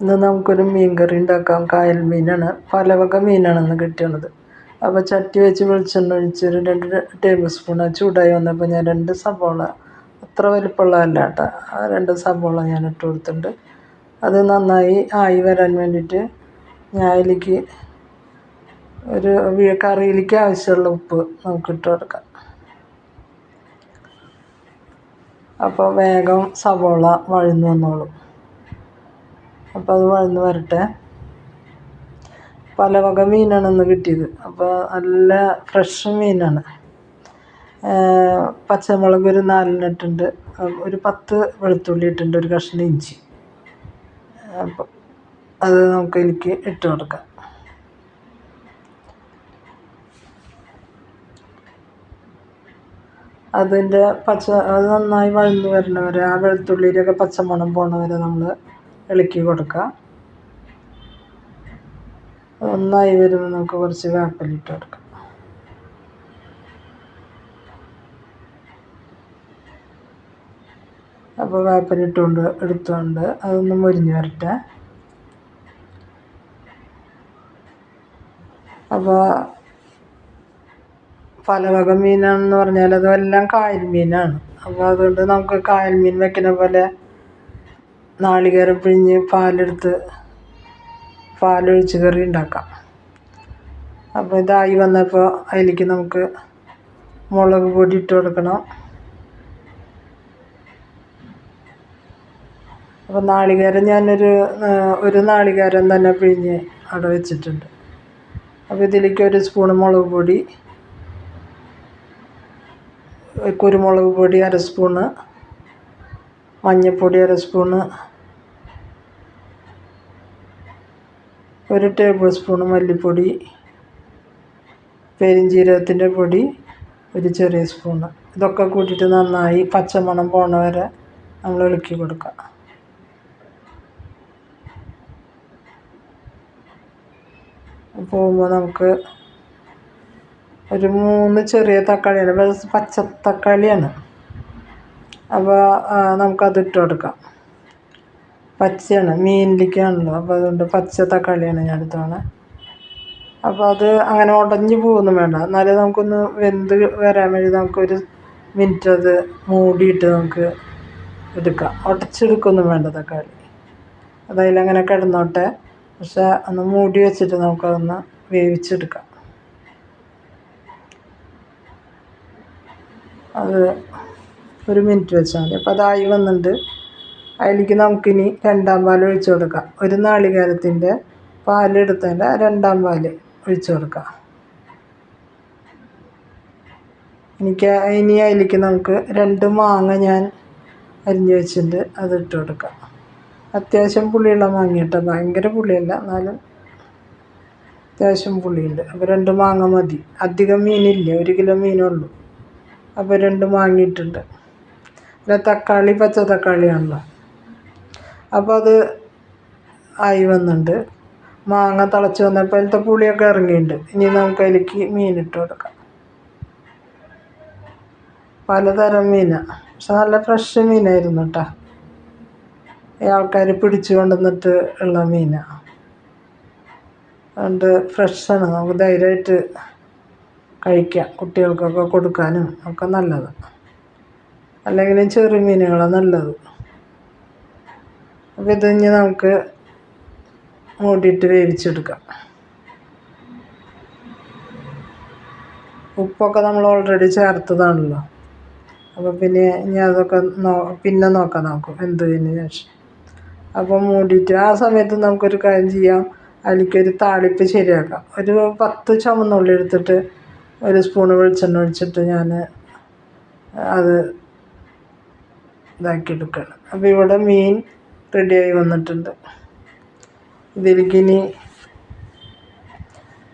ഇന്ന് നമുക്കൊരു മീൻ കറി ഉണ്ടാക്കാം. കായൽ മീനാണ്. പലവക മീനാണ് ഇന്ന് കിട്ടിയത്. അപ്പോൾ ചട്ടി വെച്ച് വെളിച്ചെണ്ണ ഒഴിച്ച് ഒരു രണ്ട് ടേബിൾ സ്പൂൺ ചൂടായി വന്നപ്പോൾ ഞാൻ രണ്ട് സബോള അത്ര വലിപ്പമുള്ളതല്ല കേട്ടോ. ആ രണ്ട് സബോള ഞാൻ ഇട്ട് കൊടുത്തിട്ടുണ്ട്. അത് നന്നായി ആയി വരാൻ വേണ്ടിയിട്ട് ഞാൻ അതിലേക്ക് ഒരു കറിയിലേക്ക് ആവശ്യമുള്ള ഉപ്പ് നമുക്ക് ഇട്ട് കൊടുക്കാം. അപ്പോൾ വേഗം സവോള വഴന്നു വന്നോളും. അപ്പോൾ അത് വഴന്ന് വരട്ടെ. പല വക മീനാണ് ഇന്ന് കിട്ടിയത്. അപ്പോൾ നല്ല ഫ്രഷ് മീനാണ്. പച്ചമുളക് ഒരു നാലിനിട്ടുണ്ട് ഒരു പത്ത് വെളുത്തുള്ളി ഇട്ടുണ്ട് ഒരു കഷ്ണം ഇഞ്ചി. അപ്പം അത് നമുക്ക് എനിക്ക് ഇട്ട് കൊടുക്കാം. അതിന്റെ പച്ച അത് നന്നായി വഴന്ന് വരണവരെ ആ വെളുത്തുള്ളിയിലൊക്കെ പച്ചമണം പോണവരെ നമ്മൾ ഇളക്കി കൊടുക്കുക. നന്നായി വരുമ്പോൾ നമുക്ക് കുറച്ച് വേപ്പലിട്ട് കൊടുക്കാം. അപ്പോൾ വേപ്പലിട്ടുകൊണ്ട് എടുത്തുകൊണ്ട് അതൊന്ന് മുരിഞ്ഞ് വരട്ടെ. അപ്പോൾ പല വക മീനാണെന്ന് പറഞ്ഞാൽ അതെല്ലാം കായൽ മീനാണ്. അപ്പോൾ അതുകൊണ്ട് നമുക്ക് കായൽ മീൻ വെക്കുന്ന പോലെ നാളികേരം പിഴിഞ്ഞ് പാലെടുത്ത് പാലൊഴിച്ച് കറി ഉണ്ടാക്കാം. അപ്പോൾ ഇതായി വന്നപ്പോൾ അതിലേക്ക് നമുക്ക് മുളക് പൊടി ഇട്ട് കൊടുക്കണം. അപ്പോൾ നാളികേരം ഞാനൊരു ഒരു നാളികേരം തന്നെ പിഴിഞ്ഞ് അവിടെ വെച്ചിട്ടുണ്ട്. അപ്പോൾ ഇതിലേക്ക് ഒരു സ്പൂൺ മുളക് പൊടി കുരുമുളക് പൊടി അര സ്പൂണ് മഞ്ഞൾപ്പൊടി അര സ്പൂണ് ഒരു ടേബിൾ സ്പൂൺ മല്ലിപ്പൊടി പെരിഞ്ജീരകത്തിന്റെ പൊടി ഒരു ചെറിയ സ്പൂണ് ഇതൊക്കെ കൂട്ടിയിട്ട് നന്നായി പച്ചമണം പോണ വരെ നമ്മൾ ഇളക്കി കൊടുക്കുക. പോകുമ്പോൾ നമുക്ക് ഒരു മൂന്ന് ചെറിയ തക്കാളിയാണ്. പച്ച തക്കാളിയാണ്. അപ്പോൾ നമുക്കത് ഇട്ട് കൊടുക്കാം. പച്ചയാണ് മീനിലേക്കാണല്ലോ അപ്പോൾ അതുകൊണ്ട് പച്ച തക്കാളിയാണ് ഞാൻ എടുത്തോണേ അപ്പോൾ അത് അങ്ങനെ ഉടഞ്ഞു പോകുന്നു വേണ്ട. എന്നാലേ നമുക്കൊന്ന് വെന്ത് വരാൻ വേണ്ടി നമുക്കൊരു മിനിറ്റ് അത് മൂടിയിട്ട് നമുക്ക് എടുക്കാം. ഉടച്ചെടുക്കൊന്നും വേണ്ട തക്കാളി. അതതിലങ്ങനെ കിടന്നോട്ടെ. പക്ഷെ ഒന്ന് മൂടി വെച്ചിട്ട് നമുക്കതൊന്ന് വേവിച്ചെടുക്കാം. അത് ഒരു മിനിറ്റ് വെച്ചാൽ മതി. അപ്പോൾ അതായി വന്നിട്ടുണ്ട്. അതിലേക്ക് നമുക്കിനി രണ്ടാം പാൽ ഒഴിച്ചു കൊടുക്കാം. ഒരു നാളികേരത്തിന്റെ പാലെടുത്തതിന്റെ രണ്ടാം പാൽ ഒഴിച്ചു കൊടുക്കാം. എനിക്ക് ഇനി അതിലേക്ക് നമുക്ക് രണ്ട് മാങ്ങ ഞാൻ അരിഞ്ഞു വെച്ചിട്ടുണ്ട് അത് ഇട്ട് കൊടുക്കാം. അത്യാവശ്യം പുളിയുള്ള മാങ്ങ കേട്ടോ. ഭയങ്കര പുളിയല്ല എന്നാലും അത്യാവശ്യം പുളിയുണ്ട്. അപ്പോൾ രണ്ട് മാങ്ങ മതി. അധികം മീനില്ല ഒരു കിലോ മീനുള്ളൂ അപ്പോൾ രണ്ട് മാങ്ങ പിന്നെ തക്കാളി പച്ച തക്കാളിയാണല്ലോ അപ്പോൾ അത് ആയി വന്നിട്ടുണ്ട് മാങ്ങ തിളച്ച് വന്നപ്പോൾ അതിലത്തെ പുളിയൊക്കെ ഇറങ്ങിയിട്ടുണ്ട് ഇനി നമുക്ക് അതിലേക്ക് മീനിട്ട് കൊടുക്കാം. പലതരം മീനാണ് പക്ഷെ നല്ല ഫ്രഷ് മീനായിരുന്നു കേട്ടോ ഈ ആൾക്കാർ പിടിച്ചു കൊണ്ടുവന്നിട്ട് ഉള്ള മീനാണ് അതുകൊണ്ട് ഫ്രഷാണ് നമുക്ക് ധൈര്യമായിട്ട് കഴിക്കാം. കുട്ടികൾക്കൊക്കെ കൊടുക്കാനും ഒക്കെ നല്ലത്. അല്ലെങ്കിൽ ചെറിയ മീനുകളാണ് നല്ലത്. അപ്പോൾ ഇത് ഇനി നമുക്ക് മൂടിയിട്ട് വേവിച്ചെടുക്കാം. ഉപ്പൊക്കെ നമ്മൾ ഓൾറെഡി ചേർത്തതാണല്ലോ. അപ്പോൾ പിന്നെ ഇനി അതൊക്കെ നോ പിന്നെ നോക്കാം നമുക്ക് എന്തതിന് ശേഷം. അപ്പോൾ മൂടിയിട്ട് ആ സമയത്ത് നമുക്കൊരു കാര്യം ചെയ്യാം. അതിലേക്കൊരു താളിപ്പ് ശരിയാക്കാം. ഒരു പത്ത് ചുമന്നുള്ളി എടുത്തിട്ട് ഒരു സ്പൂണ് വെളിച്ചെണ്ണ ഒഴിച്ചിട്ട് ഞാൻ അത് ഇതാക്കി എടുക്കുകയാണ് അപ്പോൾ ഇവിടെ മീൻ റെഡിയായി വന്നിട്ടുണ്ട്. ഇതിലേക്കിനി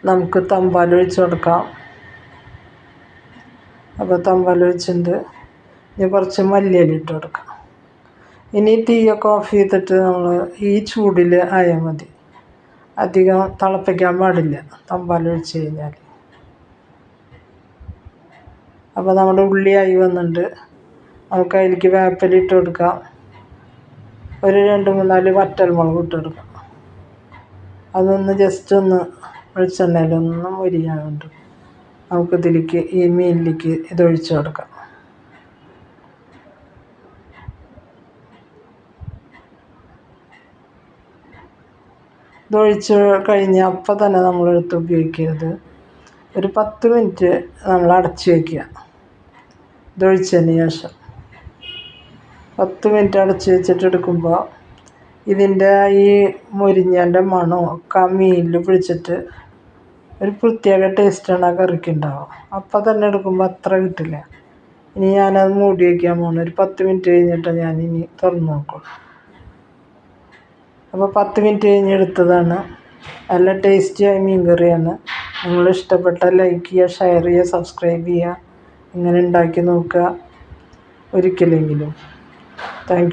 നമുക്ക് തമ്പാൽ ഒഴിച്ച് കൊടുക്കാം. അപ്പോൾ തമ്പാൽ ഒഴിച്ചിട്ടുണ്ട്. ഇനി കുറച്ച് മല്ലിയില ഇട്ട് കൊടുക്കാം. ഇനി തീയൊക്കെ ഓഫ് ചെയ്തിട്ട് നമ്മൾ ഈ ചൂടിൽ ആയാൽ മതി. അധികം തിളപ്പിക്കാൻ പാടില്ല തമ്പാൽ ഒഴിച്ച് കഴിഞ്ഞാൽ അപ്പോൾ നമ്മുടെ ഉള്ളി ആയി വന്നിട്ടുണ്ട്. നമുക്ക് അതിലേക്ക് വേപ്പലിട്ട് കൊടുക്കാം. ഒരു രണ്ട് മൂന്നാൽ വറ്റൽമുളക് ഇട്ട് കൊടുക്കാം അതൊന്ന് ജസ്റ്റ് ഒന്ന് വെളിച്ചെണ്ണയിലൊന്ന് നമുക്ക് നമുക്കിതിലേക്ക് ഈ മീനിലേക്ക് ഇതൊഴിച്ച് കൊടുക്കാം. ഇതൊഴിച്ച് കഴിഞ്ഞ് അപ്പം തന്നെ നമ്മൾ നമ്മളെടുത്ത് ഉപയോഗിക്കരുത്. ഒരു പത്ത് മിനിറ്റ് നമ്മൾ അടച്ച് വയ്ക്കുക ഇതൊഴിച്ചതിന് ശേഷം. പത്ത് മിനിറ്റ് അടച്ച് വെച്ചിട്ട് എടുക്കുമ്പോൾ ഇതിന്റെ ഈ മുരിഞ്ഞന്റെ മണവും ഒക്കെ ആ മീനിൽ പിടിച്ചിട്ട് ഒരു പ്രത്യേക ടേസ്റ്റാണ് ആ കറിക്ക് ഉണ്ടാവുക അപ്പം തന്നെ എടുക്കുമ്പോൾ അത്ര കിട്ടില്ല. ഇനി ഞാനത് മൂടി വയ്ക്കാൻ പോകണം ഒരു പത്ത് മിനിറ്റ് കഴിഞ്ഞിട്ട് ഞാൻ ഇനി തുറന്ന് നോക്കുള്ളൂ അപ്പോൾ പത്ത് മിനിറ്റ് കഴിഞ്ഞ് എടുത്തതാണ്. നല്ല ടേസ്റ്റിയായ മീൻ കറിയാണ് നിങ്ങൾ ഇഷ്ടപ്പെട്ട ലൈക്ക് ചെയ്യുക ഷെയർ ചെയ്യുക സബ്സ്ക്രൈബ് ചെയ്യുക. ഇങ്ങനെ ഉണ്ടാക്കി നോക്കുക. ഒരിക്കലെങ്കിലും. Thank you.